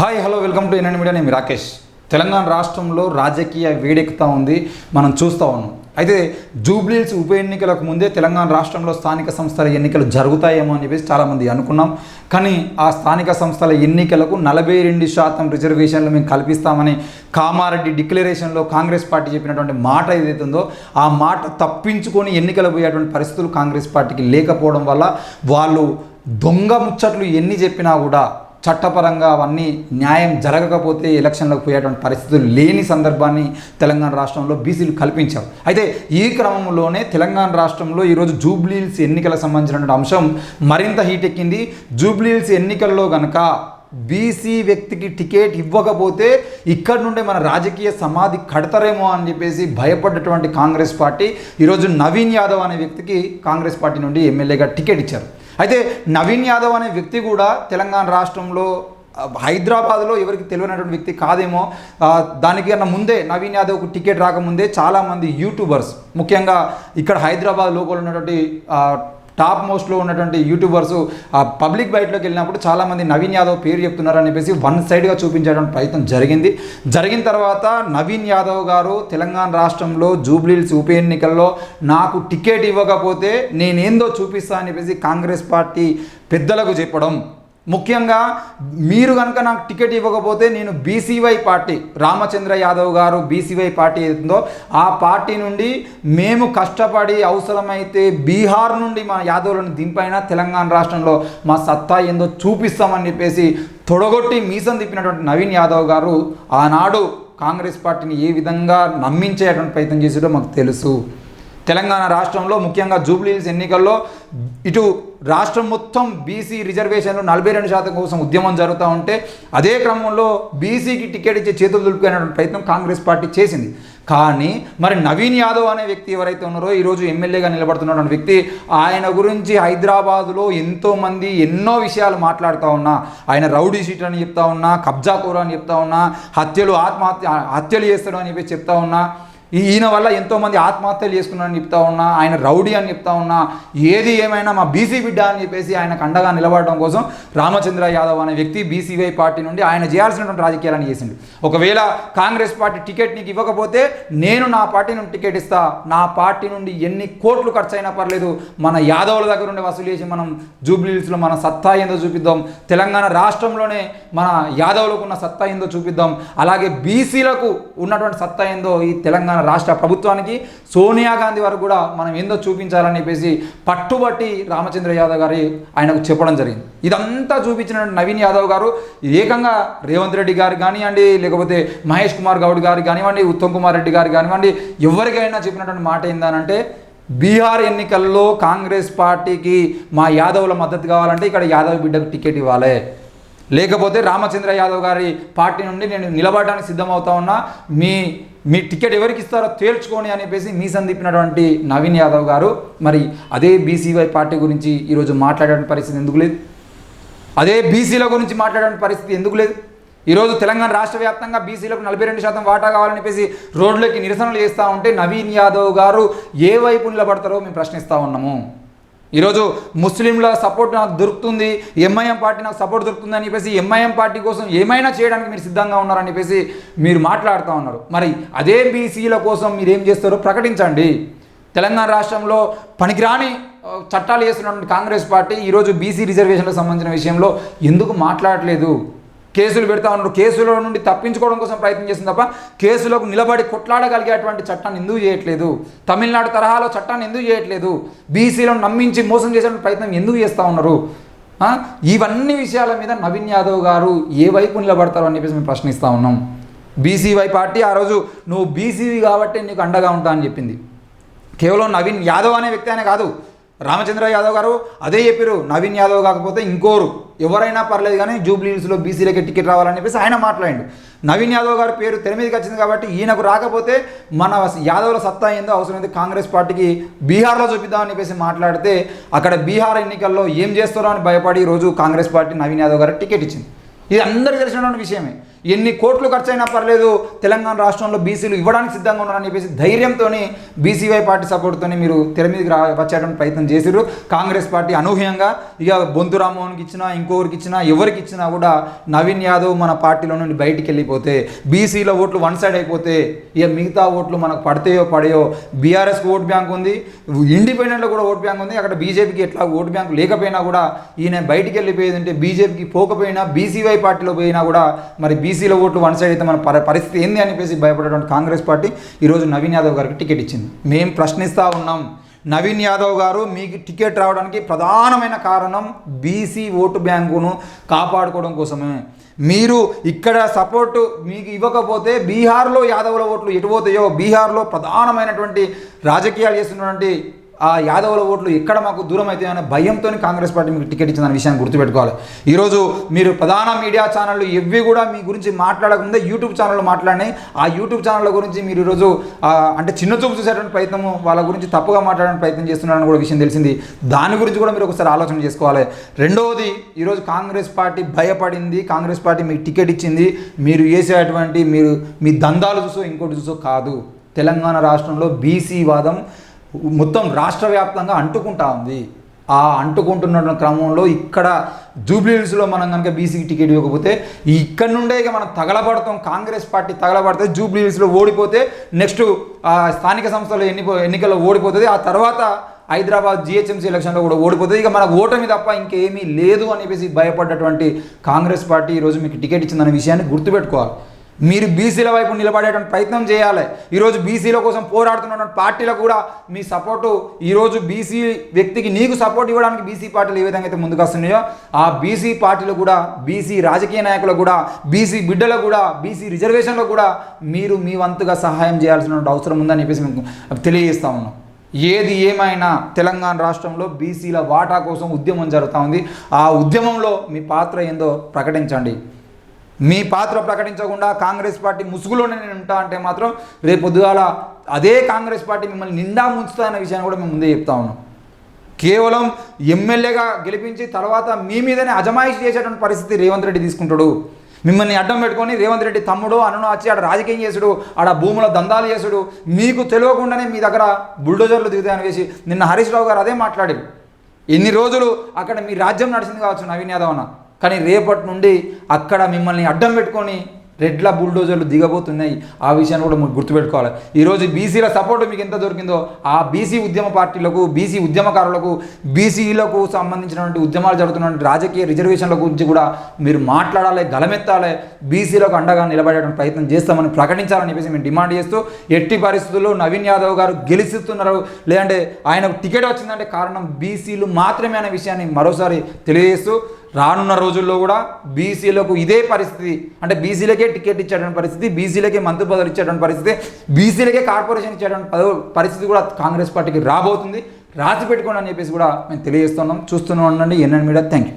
Hi hello welcome to N N media Rakesh. Telangana రాష్ట్రంలో రాజకీయ వేడెక్కుతా ఉంది. మనం చూస్తూ ఉన్నాం. అయితే జూబ్లీల్స్ ఉప ఎన్నికలకు ముందే తెలంగాణ రాష్ట్రంలో స్థానిక సంస్థల ఎన్నికలు జరుగుతాయేమో అని చెప్పేసి చాలామంది అనుకున్నాం. కానీ ఆ స్థానిక సంస్థల ఎన్నికలకు నలభై రెండు శాతం రిజర్వేషన్లు మేము కల్పిస్తామని కామారెడ్డి డిక్లరేషన్లో కాంగ్రెస్ పార్టీ చెప్పినటువంటి మాట ఏదైతే ఉందో ఆ మాట తప్పించుకొని ఎన్నికలు పోయేటువంటి పరిస్థితులు కాంగ్రెస్ పార్టీకి లేకపోవడం వల్ల వాళ్ళు దొంగ ముచ్చట్లు ఎన్ని చెప్పినా కూడా చట్టపరంగా అవన్నీ న్యాయం జరగకపోతే ఎలక్షన్లకు పోయేటువంటి పరిస్థితులు లేని సందర్భాన్ని తెలంగాణ రాష్ట్రంలో బీసీలు కల్పించారు. అయితే ఈ క్రమంలోనే తెలంగాణ రాష్ట్రంలో ఈరోజు జూబ్లీహిల్స్ ఎన్నికలకు సంబంధించినటువంటి అంశం మరింత హీట్ ఎక్కింది. జూబ్లీహిల్స్ ఎన్నికల్లో గనక బీసీ వ్యక్తికి టికెట్ ఇవ్వకపోతే ఇక్కడ నుండే మన రాజకీయ సమాధి కడతారేమో అని చెప్పేసి భయపడ్డటువంటి కాంగ్రెస్ పార్టీ ఈరోజు నవీన్ యాదవ్ అనే వ్యక్తికి కాంగ్రెస్ పార్టీ నుండి ఎమ్మెల్యేగా టికెట్ ఇచ్చారు. అయితే నవీన్ యాదవ్ అనే వ్యక్తి కూడా తెలంగాణ రాష్ట్రంలో హైదరాబాద్లో ఎవరికి తెలియనటువంటి వ్యక్తి కాదేమో. దానికన్నా ముందే నవీన్ యాదవ్కు టికెట్ రాకముందే చాలామంది యూట్యూబర్స్ ముఖ్యంగా ఇక్కడ హైదరాబాద్ లోకల్ ఉన్నటువంటి టాప్ మోస్ట్లో ఉన్నటువంటి యూట్యూబర్స్ ఆ పబ్లిక్ బయటలోకి వెళ్ళినప్పుడు చాలామంది నవీన్ యాదవ్ పేరు చెప్తున్నారని చెప్పేసి వన్ సైడ్గా చూపించేటువంటి ప్రయత్నం జరిగింది. జరిగిన తర్వాత నవీన్ యాదవ్ గారు తెలంగాణ రాష్ట్రంలో జూబ్లీల్స్ ఉప ఎన్నికల్లో నాకు టికెట్ ఇవ్వకపోతే నేనేందో చూపిస్తా అని చెప్పేసి కాంగ్రెస్ పార్టీ పెద్దలకు చెప్పడం. ముఖ్యంగా మీరు కనుక నాకు టికెట్ ఇవ్వకపోతే నేను బీసీవై పార్టీ రామచంద్ర యాదవ్ గారు బీసీవై పార్టీ ఏదో ఆ పార్టీ నుండి మేము కష్టపడి అవసరమైతే బీహార్ నుండి మా యాదవులను దింపైనా తెలంగాణ రాష్ట్రంలో మా సత్తా ఏందో చూపిస్తామని చెప్పేసి తొడగొట్టి మీసం తిప్పినటువంటి నవీన్ యాదవ్ గారు ఆనాడు కాంగ్రెస్ పార్టీని ఏ విధంగా నమ్మించేటువంటి ప్రయత్నం చేసాడో మాకు తెలుసు. తెలంగాణ రాష్ట్రంలో ముఖ్యంగా జూబ్లీహిల్స్ ఎన్నికల్లో ఇటు రాష్ట్రం మొత్తం బీసీ రిజర్వేషన్లు నలభై రెండు శాతం కోసం ఉద్యమం జరుగుతూ ఉంటే అదే క్రమంలో బీసీకి టికెట్ ఇచ్చే చేతులు దులుపుకునేటువంటి ప్రయత్నం కాంగ్రెస్ పార్టీ చేసింది. కానీ మరి నవీన్ యాదవ్ అనే వ్యక్తి ఎవరైతే ఉన్నారో ఈరోజు ఎమ్మెల్యేగా నిలబడుతున్నటువంటి వ్యక్తి ఆయన గురించి హైదరాబాదులో ఎంతోమంది ఎన్నో విషయాలు మాట్లాడుతూ ఉన్నా. ఆయన రౌడీ షీట్ అని చెప్తా ఉన్నా కబ్జా కూర అని చెప్తా ఉన్నా హత్యలు ఆత్మహత్య హత్యలు చేస్తాడు అని చెప్పి చెప్తా ఉన్నా. ఈయన వల్ల ఎంతోమంది ఆత్మహత్యలు చేసుకున్నారని చెప్తా ఉన్నా ఆయన రౌడీ అని చెప్తా ఉన్నా ఏది ఏమైనా మా బీసీ బిడ్డ అని చెప్పేసి ఆయనకు అండగా నిలబడడం కోసం రామచంద్ర యాదవ్ అనే వ్యక్తి బీసీవై పార్టీ నుండి ఆయన చేయాల్సినటువంటి రాజకీయాలను చేసింది ఒకవేళ కాంగ్రెస్ పార్టీ టికెట్ నీకు ఇవ్వకపోతే నేను నా పార్టీ నుండి టికెట్ ఇస్తా. నా పార్టీ నుండి ఎన్ని కోట్లు ఖర్చు అయినా పర్లేదు. మన యాదవుల దగ్గర నుండి వసూలు చేసి మనం జూబ్లీహిల్స్లో మన సత్తా ఏందో చూపిద్దాం. తెలంగాణ రాష్ట్రంలోనే మన యాదవులకు ఉన్న సత్తా ఏందో చూపిద్దాం. అలాగే బీసీలకు ఉన్నటువంటి సత్తా ఏందో ఈ తెలంగాణ రాష్ట్ర ప్రభుత్వానికి సోనియా గాంధీ వరకు కూడా మనం ఏందో చూపించాలని చెప్పేసి పట్టుబట్టి రామచంద్ర యాదవ్ గారి ఆయనకు చెప్పడం జరిగింది. ఇదంతా చూపించిన నవీన్ యాదవ్ గారు ఏకంగా రేవంత్ రెడ్డి గారు కానివ్వండి లేకపోతే మహేష్ కుమార్ గౌడ్ గారు కానివ్వండి ఉత్తమ్ కుమార్ రెడ్డి గారు కానివ్వండి ఎవరికైనా చెప్పినటువంటి మాట ఏందనంటే బీహార్ ఎన్నికల్లో కాంగ్రెస్ పార్టీకి మా యాదవుల మద్దతు కావాలంటే ఇక్కడ యాదవ్ బిడ్డకు టికెట్ ఇవ్వాలి. లేకపోతే రామచంద్ర యాదవ్ గారి పార్టీ నుండి నేను నిలబడడానికి సిద్ధమవుతా ఉన్నా మీ మీ టికెట్ ఎవరికి ఇస్తారో తేల్చుకొని అనేసి మీ సందిప్పినటువంటి నవీన్ యాదవ్ గారు మరి అదే బీసీవై పార్టీ గురించి ఈరోజు మాట్లాడే పరిస్థితి ఎందుకు లేదు? అదే బీసీల గురించి మాట్లాడే పరిస్థితి ఎందుకు లేదు? ఈరోజు తెలంగాణ రాష్ట్ర వ్యాప్తంగా బీసీలకు నలభై రెండు శాతం వాటా కావాలని చెప్పేసి రోడ్లకి నిరసనలు చేస్తూ ఉంటే నవీన్ యాదవ్ గారు ఏ వైపు నిలబడతారో మేము ప్రశ్నిస్తూ ఉన్నాము. ఈరోజు ముస్లింల సపోర్ట్ నాకు దొరుకుతుంది ఎంఐఎం పార్టీ నాకు సపోర్ట్ దొరుకుతుంది అని చెప్పేసి ఎంఐఎం పార్టీ కోసం ఏమైనా చేయడానికి మీరు సిద్ధంగా ఉన్నారని చెప్పేసి మీరు మాట్లాడుతూ ఉన్నారు. మరి అదే బీసీల కోసం మీరు ఏం చేస్తారో ప్రకటించండి. తెలంగాణ రాష్ట్రంలో పనికిరాని చట్టాలు చేస్తున్నటువంటి కాంగ్రెస్ పార్టీ ఈరోజు బీసీ రిజర్వేషన్లకు సంబంధించిన విషయంలో ఎందుకు మాట్లాడలేదు? కేసులు పెడతా ఉన్నారు కేసుల నుండి తప్పించుకోవడం కోసం ప్రయత్నం చేసింది తప్ప కేసులకు నిలబడి కొట్లాడగలిగేటువంటి చట్టాన్ని ఎందుకు చేయట్లేదు? తమిళనాడు తరహాలో చట్టాన్ని ఎందుకు చేయట్లేదు? బీసీలను నమ్మించి మోసం చేసేటువంటి ప్రయత్నం ఎందుకు చేస్తూ ఉన్నారు? ఇవన్నీ విషయాల మీద నవీన్ యాదవ్ గారు ఏ వైపు నిలబడతారు అని చెప్పేసి మేము ప్రశ్నిస్తూ ఉన్నాం. బీసీవై పార్టీ ఆ రోజు నువ్వు బీసీవి కాబట్టి నీకు అండగా ఉంటా అని చెప్పింది. కేవలం నవీన్ యాదవ్ అనే వ్యక్తి అనే కాదు రామచంద్ర యాదవ్ గారు అదే చెప్పారు నవీన్ యాదవ్ కాకపోతే ఇంకోరు. ఎవరైనా పర్లేదు కానీ జూబ్లీ హిల్స్లో బీసీలకి టికెట్ రావాలని చెప్పేసి ఆయన మాట్లాడిండు. నవీన్ యాదవ్ గారి పేరు తెర మీదకి వచ్చింది కాబట్టి ఈయనకు రాకపోతే మన యాదవ్ల సత్తా ఏందో అవసరమైతే కాంగ్రెస్ పార్టీకి బీహార్లో చూపిద్దామని చెప్పేసి మాట్లాడితే అక్కడ బీహార్ ఎన్నికల్లో ఏం చేస్తారో అని భయపడి ఈరోజు కాంగ్రెస్ పార్టీ నవీన్ యాదవ్ గారికి టికెట్ ఇచ్చింది. ఇది అందరికీ తెలిసినటువంటి విషయమే. ఎన్ని కోట్లు ఖర్చైనా పర్లేదు తెలంగాణ రాష్ట్రంలో బీసీలు ఇవ్వడానికి సిద్ధంగా ఉన్నారని చెప్పేసి ధైర్యంతో బీసీవై పార్టీ సపోర్ట్తో మీరు తెర మీదకి రా వచ్చేటువంటి ప్రయత్నం చేశారు కాంగ్రెస్ పార్టీ అనూహ్యంగా ఇక బొంతు రామ్మోహన్కి ఇచ్చినా ఇంకొకరికి ఇచ్చినా ఎవరికి ఇచ్చినా కూడా నవీన్ యాదవ్ మన పార్టీలో నుండి బయటికి వెళ్ళిపోతే బీసీలో ఓట్లు వన్ సైడ్ అయిపోతే ఇక మిగతా ఓట్లు మనకు పడతాయో పడయో బీఆర్ఎస్కి ఓట్ బ్యాంక్ ఉంది ఇండిపెండెంట్లో కూడా ఓట్ బ్యాంక్ ఉంది అక్కడ బీజేపీకి ఎట్లా ఓట్ బ్యాంక్ లేకపోయినా కూడా ఈయన బయటికి వెళ్ళిపోయేది అంటే బీజేపీకి పోకపోయినా బీసీవై పార్టీలో పోయినా కూడా మరి బీసీల ఓట్లు వన్ సైడ్ అయితే మన పరిస్థితి ఏంది అని చెప్పేసి భయపడేటువంటి కాంగ్రెస్ పార్టీ ఈరోజు నవీన్ యాదవ్ గారికి టికెట్ ఇచ్చింది. మేము ప్రశ్నిస్తూ ఉన్నాం. నవీన్ యాదవ్ గారు మీకు టికెట్ రావడానికి ప్రధానమైన కారణం బీసీ ఓటు బ్యాంకును కాపాడుకోవడం కోసమే. మీరు ఇక్కడ సపోర్టు మీకు ఇవ్వకపోతే బీహార్లో యాదవుల ఓట్లు ఎటు పోతాయో బీహార్లో ప్రధానమైనటువంటి రాజకీయాలు చేస్తున్నటువంటి ఆ యాదవుల ఓట్లు ఎక్కడ మాకు దూరం అవుతాయో అనే భయంతో కాంగ్రెస్ పార్టీ మీకు టికెట్ ఇచ్చిందనే విషయాన్ని గుర్తుపెట్టుకోవాలి. ఈరోజు మీరు ప్రధాన మీడియా ఛానళ్ళు ఇవి కూడా మీ గురించి మాట్లాడకముందే యూట్యూబ్ ఛానళ్ళు మాట్లాడినాయి. ఆ యూట్యూబ్ ఛానళ్ళ గురించి మీరు ఈరోజు అంటే చిన్న చూపు చూసేటువంటి ప్రయత్నము వాళ్ళ గురించి తప్పుగా మాట్లాడడానికి ప్రయత్నం చేస్తున్నారని కూడా విషయం తెలిసింది. దాని గురించి కూడా మీరు ఒకసారి ఆలోచన చేసుకోవాలి. రెండవది ఈరోజు కాంగ్రెస్ పార్టీ భయపడింది కాంగ్రెస్ పార్టీ మీకు టికెట్ ఇచ్చింది. మీరు వేసేటువంటి మీరు మీ దందాలు చూసో ఇంకోటి చూసో కాదు. తెలంగాణ రాష్ట్రంలో బీసీ వాదం మొత్తం రాష్ట్ర వ్యాప్తంగా అంటుకుంటా ఉంది. ఆ అంటుకుంటున్న క్రమంలో ఇక్కడ జూబ్లీహిల్స్లో మనం కనుక బీసీకి టికెట్ ఇవ్వకపోతే ఇక్కడ నుండే ఇక మనం తగలబడతాం. కాంగ్రెస్ పార్టీ తగలబడితే జూబ్లీహిల్స్లో ఓడిపోతే నెక్స్ట్ స్థానిక సంస్థల ఎన్ని ఎన్నికల్లో ఓడిపోతుంది. ఆ తర్వాత హైదరాబాద్ జిహెచ్ఎంసీ ఎలక్షన్లో కూడా ఓడిపోతుంది. ఇక మనకు ఓటమి తప్ప ఇంకేమీ లేదు అనేసి భయపడ్డటువంటి కాంగ్రెస్ పార్టీ ఈరోజు మీకు టికెట్ ఇచ్చిందనే విషయాన్ని గుర్తుపెట్టుకోవాలి. మీరు బీసీల వైపు నిలబడేటువంటి ప్రయత్నం చేయాలి. ఈరోజు బీసీల కోసం పోరాడుతున్నటువంటి పార్టీలకు కూడా మీ సపోర్టు ఈరోజు బీసీ వ్యక్తికి నీకు సపోర్ట్ ఇవ్వడానికి బీసీ పార్టీలు ఏ విధంగా అయితే ముందుకు వస్తున్నాయో ఆ బీసీ పార్టీలు కూడా బీసీ రాజకీయ నాయకులకు కూడా బీసీ బిడ్డలకు కూడా బీసీ రిజర్వేషన్లకు కూడా మీరు మీ వంతుగా సహాయం చేయాల్సిన అవసరం ఉందని చెప్పేసి మేము తెలియజేస్తా ఉన్నాం. ఏది ఏమైనా తెలంగాణ రాష్ట్రంలో బీసీల వాటా కోసం ఉద్యమం జరుగుతూ ఉంది. ఆ ఉద్యమంలో మీ పాత్ర ఏందో ప్రకటించండి. మీ పాత్ర ప్రకటించకుండా కాంగ్రెస్ పార్టీ ముసుగులోనే నేను ఉంటా అంటే మాత్రం రేపు పొద్దుగాల అదే కాంగ్రెస్ పార్టీ మిమ్మల్ని నిండా ముంచుతా అనే విషయాన్ని కూడా మేము ముందే చెప్తా ఉన్నాం. కేవలం ఎమ్మెల్యేగా గెలిపించి తర్వాత మీ మీదనే అజమాయిషి చేసేటువంటి పరిస్థితి రేవంత్ రెడ్డి తీసుకుంటాడు. మిమ్మల్ని అడ్డం పెట్టుకొని రేవంత్ రెడ్డి తమ్ముడు అన్నను వచ్చి ఆడ రాజకీయం చేసుడు ఆడ భూముల దందాలు చేసుడు మీకు తెలియకుండానే మీ దగ్గర బుల్డోజర్లు దిగుతాయని వేసి నిన్న హరీష్ రావు గారు అదే మాట్లాడారు. ఎన్ని రోజులు అక్కడ మీ రాజ్యం నడిచింది కావచ్చు నవీన్ యాదవ్ అన్న. కానీ రేపటి నుండి అక్కడ మిమ్మల్ని అడ్డం పెట్టుకొని రెడ్ల బుల్డోజర్లు దిగబోతున్నాయి. ఆ విషయాన్ని కూడా మీరు గుర్తుపెట్టుకోవాలి. ఈరోజు బీసీల సపోర్ట్ మీకు ఎంత దొరికిందో ఆ బీసీ ఉద్యమ పార్టీలకు బీసీ ఉద్యమకారులకు బీసీలకు సంబంధించినటువంటి ఉద్యమాలు జరుగుతున్నటువంటి రాజకీయ రిజర్వేషన్ల గురించి కూడా మీరు మాట్లాడాలి గలమెత్తాలి బీసీలకు అండగా నిలబడేటువంటి ప్రయత్నం చేస్తామని ప్రకటించాలని చెప్పేసి మేము డిమాండ్ చేస్తూ ఎట్టి పరిస్థితుల్లో నవీన్ యాదవ్ గారు గెలిచిస్తున్నారు లేదంటే ఆయనకు టికెట్ వచ్చిందంటే కారణం బీసీలు మాత్రమే అనే విషయాన్ని మరోసారి తెలియజేస్తూ రానున్న రోజుల్లో కూడా బీసీలకు ఇదే పరిస్థితి. అంటే బీసీలకే టికెట్ ఇచ్చేటువంటి పరిస్థితి బీసీలకే మంత్రి పదవులు ఇచ్చేటువంటి పరిస్థితి బీసీలకే కార్పొరేషన్ ఇచ్చేటువంటి పదవు పరిస్థితి కూడా కాంగ్రెస్ పార్టీకి రాబోతుంది. రాసి పెట్టుకోండి అని చెప్పేసి కూడా మేము తెలియజేస్తున్నాం. చూస్తూనే ఉండండి ఎన్ఎన్ మీడియా. Thank you